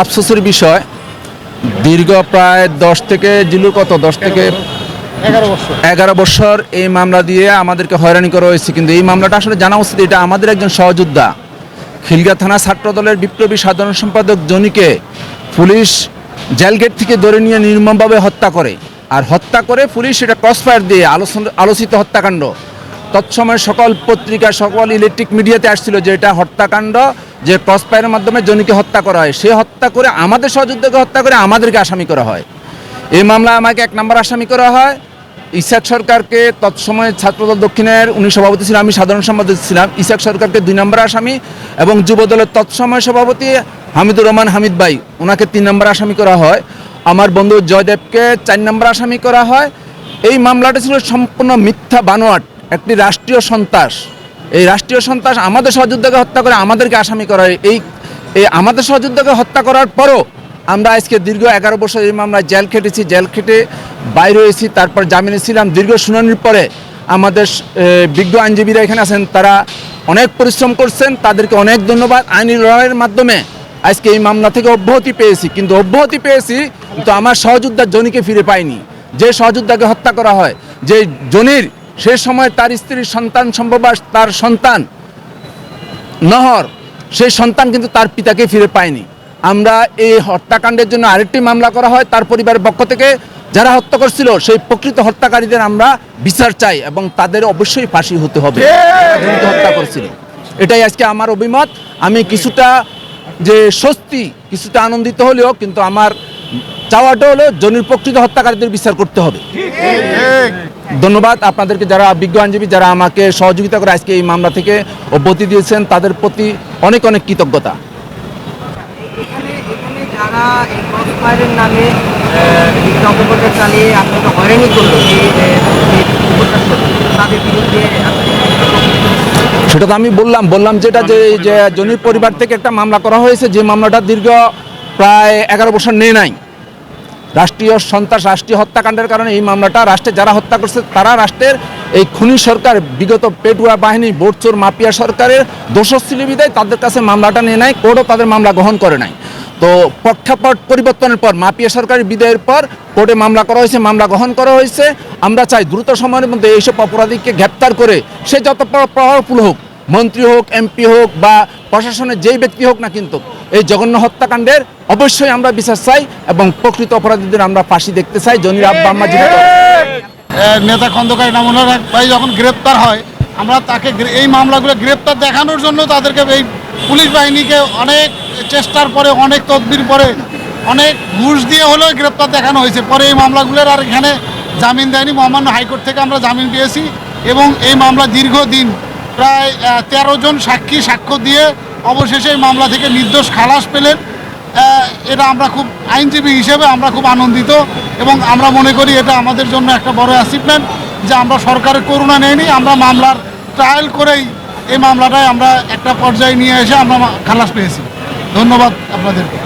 আফসোসের বিষয় দীর্ঘ প্রায় দশ থেকে জিলু কত? দশ থেকে এগারো বছর। এই মামলা দিয়ে আমাদেরকে হয়রানি করা হয়েছে। কিন্তু এই মামলাটা আসলে জানা উচিত এটা আমাদের একজন সহযোদ্ধা। খিলগা থানা ছাত্র দলের বিপ্লবী সাধারণ সম্পাদক জনিকে পুলিশ জেলগেট থেকে ধরে নিয়ে নির্মমভাবে হত্যা করে। আর হত্যা করে পুলিশ এটা ক্রসফায়ার দিয়ে আলোচনা আলোচিত হত্যাকাণ্ড। তৎসময় সকল পত্রিকা সকল ইলেকট্রিক মিডিয়াতে আসছিল যে এটা হত্যাকাণ্ড। যে ক্রসফায়ারের মাধ্যমে জনিকে হত্যা করা হয়, সে হত্যা করে আমাদের সহযোদ্ধাকে হত্যা করে আমাদেরকে আসামি করা হয়। এই মামলা আমাকে এক নম্বর আসামি করা হয়। ইসাক সরকারকে তৎসময় ছাত্রদল দক্ষিণের, উনি সভাপতি ছিলেন, আমি সাধারণ সম্পাদক ছিলাম। ইসাক সরকারকে দুই নম্বর আসামি এবং যুবদলের তৎসময় সভাপতি হামিদুর রহমান হামিদ ভাই ওনাকে তিন নম্বর আসামি করা হয়। আমার বন্ধু জয়দেবকে চার নম্বর আসামি করা হয়। এই মামলাটা ছিল সম্পূর্ণ মিথ্যা বানোয়াট, একটি রাষ্ট্রীয় সন্ত্রাস। এই রাষ্ট্রীয় সন্ত্রাস আমাদের সহযোদ্ধাকে হত্যা করে আমাদেরকে আসামি করা হয় এই এই আমাদের সহযোদ্ধাকে হত্যা করার পরও আমরা আজকে দীর্ঘ এগারো বছর এই মামলায় জেল খেটেছি, জেল খেটে বাইরে হয়েছি, তারপর জামিনে ছিলাম। দীর্ঘ শুনানির পরে আমাদের বিজ্ঞ আইনজীবীরা এখানে আছেন, তারা অনেক পরিশ্রম করছেন, তাদেরকে অনেক ধন্যবাদ। আইনি লড়াইয়ের মাধ্যমে আজকে এই মামলা থেকে অব্যাহতি পেয়েছি। কিন্তু অব্যাহতি পেয়েছি, কিন্তু আমার সহযোদ্ধা জনিকে ফিরে পাইনি। যে সহযোদ্ধাকে হত্যা করা হয়, যে জনির সে সময় তার স্ত্রীর সন্তান সম্ভবাস তার সন্তান নহর সেই সন্তান কিন্তু তার পিতাকে ফিরে পায়নি। আমরা এই হত্যাকাণ্ডের জন্য আরেকটি মামলা করা হয় তার পরিবারের পক্ষ থেকে। যারা হত্যা করছিল সেই প্রকৃত হত্যাকারীদের আমরা বিচার চাই এবং তাদের অবশ্যই ফাঁসি হতে হবে। হত্যা করছিল। এটাই আজকে আমার অভিমত। আমি কিছুটা যে স্বস্তি কিছুটা আনন্দিত হলেও কিন্তু আমার চাওয়াটা হলো জনির প্রকৃত হত্যাকারীদের বিচার করতে হবে। ধন্যবাদ। আপনাদেরকে যারা বিজ্ঞ আইনজীবী যারা আমাকে সহযোগিতা করে আজকে এই মামলা থেকে অব্যাহতি দিয়েছেন তাদের প্রতি অনেক অনেক কৃতজ্ঞতা। যারা এই ক্রসফায়ারের নামে বিভিন্ন অপপ্রচার চালিয়ে আপনাকে হয়রানি করল এই যে, এই উপন্যাসক, তাদের বিরুদ্ধে সেটা তো আমি বললাম। বললাম যেটা যে যে জনির পরিবার থেকে একটা মামলা করা হয়েছে যে মামলাটা দীর্ঘ প্রায় এগারো বছর নেই নাই। রাষ্ট্রীয় সন্ত্রাস, রাষ্ট্রীয় হত্যাকাণ্ডের কারণে এই মামলাটা রাষ্ট্রে যারা হত্যা করছে, তারা রাষ্ট্রের এই খুনি সরকার, বিগত পেটুয়া বাহিনী, বোটচোর মাপিয়া সরকারের দোষর ছিল বিদায় তাদের কাছে মামলাটা নিয়ে নেয় কোর্টও তাদের মামলা গ্রহণ করে নাই। তো প্রেক্ষাপট পরিবর্তনের পর মাপিয়া সরকারের বিদায়ের পর কোর্টে মামলা করা হয়েছে, মামলা গ্রহণ করা হয়েছে। আমরা চাই দ্রুত সময়ের মধ্যে এইসব অপরাধীকে গ্রেপ্তার করে সে যত পাওয়ারফুল হোক মন্ত্রী হোক, এমপি হোক বা প্রশাসনের যেই ব্যক্তি হোক না কিন্তু, এই জঘন্য হত্যাকাণ্ডের অবশ্যই আমরা বিচার চাই এবং প্রকৃত অপরাধীদের আমরা ফাঁসি দেখতে চাই। জনির আব্বা নেতা খন্দকার ভাই যখন গ্রেপ্তার হয়, আমরা তাকে এই মামলাগুলো গ্রেপ্তার দেখানোর জন্য তাদেরকে এই পুলিশ বাহিনীকে অনেক চেষ্টার পরে, অনেক তদবির পরে, অনেক ঘুষ দিয়ে হলেও গ্রেপ্তার দেখানো হয়েছে। পরে এই মামলাগুলোর আর এখানে জামিন দেয়নি। মহামান্য হাইকোর্ট থেকে আমরা জামিন পেয়েছি এবং এই মামলা দীর্ঘদিন প্রায় তেরো জন সাক্ষী সাক্ষ্য দিয়ে অবশেষে এই মামলা থেকে নির্দোষ খালাস পেলেন। এটা আমরা খুব আইনজীবী হিসেবে আমরা খুব আনন্দিত এবং আমরা মনে করি এটা আমাদের জন্য একটা বড় অ্যাচিভমেন্ট যে আমরা সরকারের করুণা নেইনি আমরা মামলার ট্রায়াল করেই এই মামলাটায় আমরা একটা পর্যায়ে নিয়ে এসে আমরা খালাস পেয়েছি। ধন্যবাদ আপনাদেরকে।